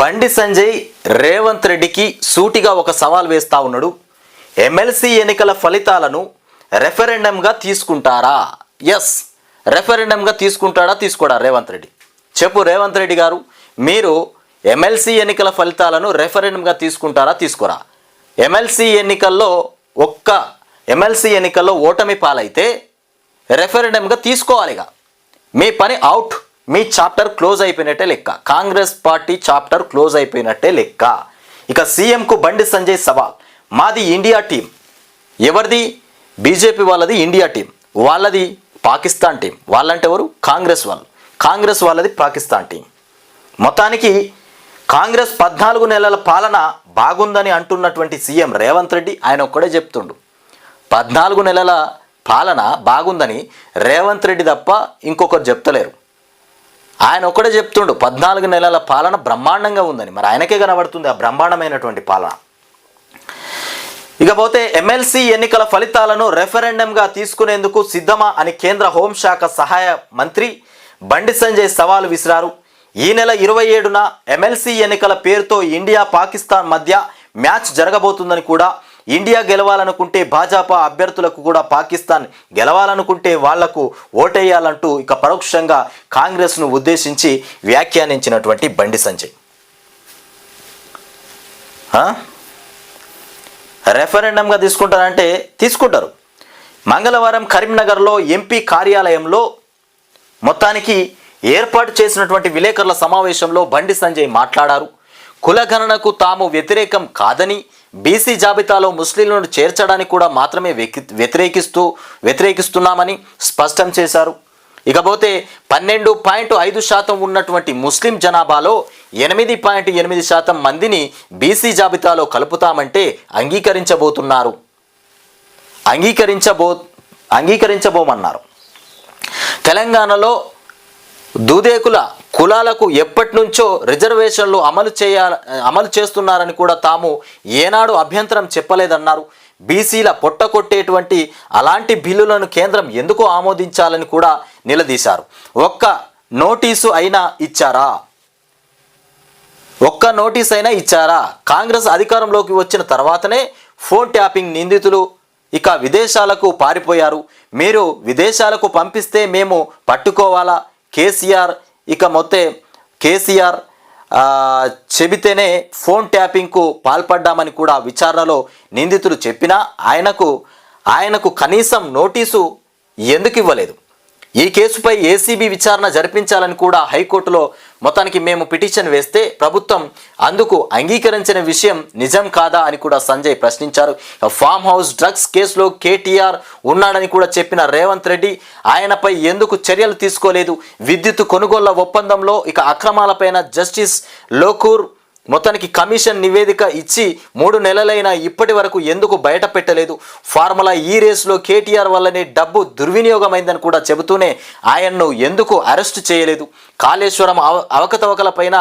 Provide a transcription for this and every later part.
బండి సంజయ్ రేవంత్ రెడ్డికి సూటిగా ఒక సవాల్ వేస్తా ఉన్నాడు. ఎమ్మెల్సీ ఎన్నికల ఫలితాలను రెఫరెండంగా తీసుకుంటారా? ఎస్ రెఫరెండంగా తీసుకుంటాడా తీసుకోడా రేవంత్ రెడ్డి? చెప్పు రేవంత్ రెడ్డి గారు మీరు ఎమ్మెల్సీ ఎన్నికల ఫలితాలను రెఫరెండంగా తీసుకుంటారా తీసుకోరా? ఎమ్మెల్సీ ఎన్నికల్లో ఒక్క ఎమ్మెల్సీ ఎన్నికల్లో ఓటమి పాలైతే రెఫరెండంగా తీసుకోవాలిగా. మీ పని అవుట్ మీ చాప్టర్ క్లోజ్ అయిపోయినట్టే లెక్క. కాంగ్రెస్ పార్టీ చాప్టర్ క్లోజ్ అయిపోయినట్టే లెక్క. ఇక సీఎంకు బండి సంజయ్ సవాల్. మాది ఇండియా టీం. ఎవరిది? బీజేపీ వాళ్ళది ఇండియా టీం. వాళ్ళది పాకిస్తాన్ టీం. వాళ్ళంటే ఎవరు? కాంగ్రెస్ వాళ్ళు. కాంగ్రెస్ వాళ్ళది పాకిస్తాన్ టీం. మొత్తానికి కాంగ్రెస్ పద్నాలుగు నెలల పాలన బాగుందని అంటున్నటువంటి సీఎం రేవంత్ రెడ్డి ఆయన ఒక్కడే చెప్తుండు. పద్నాలుగు నెలల పాలన బాగుందని రేవంత్ రెడ్డి తప్ప ఇంకొకరు చెప్తలేరు. ఆయన ఒకటే చెప్తుండు పద్నాలుగు నెలల పాలన బ్రహ్మాండంగా ఉందని. మరి ఆయనకే కనబడుతుంది ఆ బ్రహ్మాండమైనటువంటి పాలన. ఇకపోతే ఎమ్మెల్సీ ఎన్నికల ఫలితాలను రెఫరెండంగా తీసుకునేందుకు సిద్ధమా అని కేంద్ర హోంశాఖ సహాయ మంత్రి బండి సంజయ్ సవాల్ విసిరారు. ఈ నెల ఇరవై ఏడున ఎమ్మెల్సీ ఎన్నికల పేరుతో ఇండియా పాకిస్తాన్ మధ్య మ్యాచ్ జరగబోతుందని కూడా ఇండియా గెలవాలనుకుంటే భాజపా అభ్యర్థులకు కూడా పాకిస్తాన్ గెలవాలనుకుంటే వాళ్ళకు ఓటేయాలంటూ ఇక పరోక్షంగా కాంగ్రెస్ను ఉద్దేశించి వ్యాఖ్యానించినటువంటి బండి సంజయ్. రెఫరెండంగా తీసుకుంటారంటే తీసుకుంటారు. మంగళవారం కరీంనగర్లో ఎంపీ కార్యాలయంలో మొత్తానికి ఏర్పాటు చేసినటువంటి విలేకరుల సమావేశంలో బండి సంజయ్ మాట్లాడారు. కులగణనకు తాము వ్యతిరేకం కాదని బీసీ జాబితాలో ముస్లింలను చేర్చడానికి కూడా మాత్రమే వ్యతిరేకిస్తూ వ్యతిరేకిస్తున్నామని స్పష్టం చేశారు. ఇకపోతే పన్నెండు పాయింట్ ఐదు శాతం ఉన్నటువంటి ముస్లిం జనాభాలో ఎనిమిది పాయింట్ ఎనిమిది శాతం మందిని బీసీ జాబితాలో కలుపుతామంటే అంగీకరించబోతున్నారు. అంగీకరించబో అంగీకరించబోమన్నారు. తెలంగాణలో దూదేకుల కులాలకు ఎప్పటి నుంచో రిజర్వేషన్లు అమలు చేయ అమలు చేస్తున్నారని కూడా తాము ఏనాడు అభ్యంతరం చెప్పలేదన్నారు. బీసీల పొట్ట కొట్టేటువంటి అలాంటి బిల్లులను కేంద్రం ఎందుకు ఆమోదించాలని కూడా నిలదీశారు. ఒక్క నోటీసు అయినా ఇచ్చారా? ఒక్క నోటీస్ అయినా ఇచ్చారా? కాంగ్రెస్ అధికారంలోకి వచ్చిన తర్వాతనే ఫోన్ ట్యాపింగ్ నిందితులు ఇక విదేశాలకు పారిపోయారు. మీరు విదేశాలకు పంపిస్తే మేము పట్టుకోవాలా? కేసీఆర్ ఇక మొత్తే కేసీఆర్ చెబితేనే ఫోన్ ట్యాపింగ్కు పాల్పడ్డామని కూడా విచారణలో నిందితులు చెప్పినా ఆయనకు ఆయనకు కనీసం నోటీసు ఎందుకు ఇవ్వలేదు? ఈ కేసుపై ఏసీబీ విచారణ జరిపించాలని కూడా హైకోర్టులో మొత్తానికి మేము పిటిషన్ వేస్తే ప్రభుత్వం అందుకు అంగీకరించిన విషయం నిజం కాదా అని కూడా సంజయ్ ప్రశ్నించారు. ఫామ్ హౌస్ డ్రగ్స్ కేసులో కేటీఆర్ ఉన్నాడని కూడా చెప్పిన రేవంత్ రెడ్డి ఆయనపై ఎందుకు చర్యలు తీసుకోలేదు? విద్యుత్ కొనుగోళ్ళ ఒప్పందంలో ఇక అక్రమాలపైన జస్టిస్ లోకూర్ మొత్తానికి కమిషన్ నివేదిక ఇచ్చి మూడు నెలలైనా ఇప్పటి వరకు ఎందుకు బయట పెట్టలేదు? ఫార్ములా ఈ రేసులో కేటీఆర్ వల్లనే డబ్బు దుర్వినియోగమైందని కూడా చెబుతూనే ఆయన్ను ఎందుకు అరెస్ట్ చేయలేదు? కాళేశ్వరం అవ అవకతవకలపైన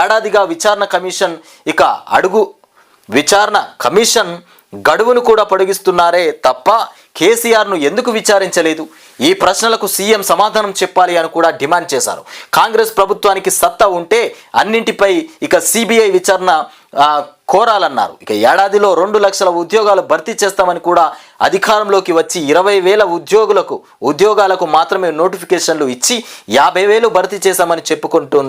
ఏడాదిగా విచారణ కమిషన్ ఇక అడుగు విచారణ కమిషన్ గడువును కూడా పొడిగిస్తున్నారే తప్ప కేసీఆర్ను ఎందుకు విచారించలేదు? ఈ ప్రశ్నలకు సీఎం సమాధానం చెప్పాలి అని కూడా డిమాండ్ చేశారు. కాంగ్రెస్ ప్రభుత్వానికి సత్తా ఉంటే అన్నింటిపై ఇక సిబిఐ విచారణ కోరాలన్నారు. ఇక ఏడాదిలో రెండు లక్షల ఉద్యోగాలు భర్తీ చేస్తామని కూడా అధికారంలోకి వచ్చి ఇరవై వేల ఉద్యోగులకు ఉద్యోగాలకు మాత్రమే నోటిఫికేషన్లు ఇచ్చి యాభై వేలు భర్తీ చేశామని చెప్పుకుంటు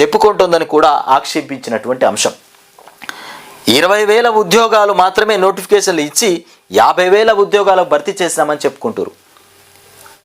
చెప్పుకుంటుందని కూడా ఆక్షేపించినటువంటి అంశం. ఇరవై వేల ఉద్యోగాలు మాత్రమే నోటిఫికేషన్లు ఇచ్చి యాభై వేల ఉద్యోగాలకు భర్తీ చేసినామని చెప్పుకుంటారు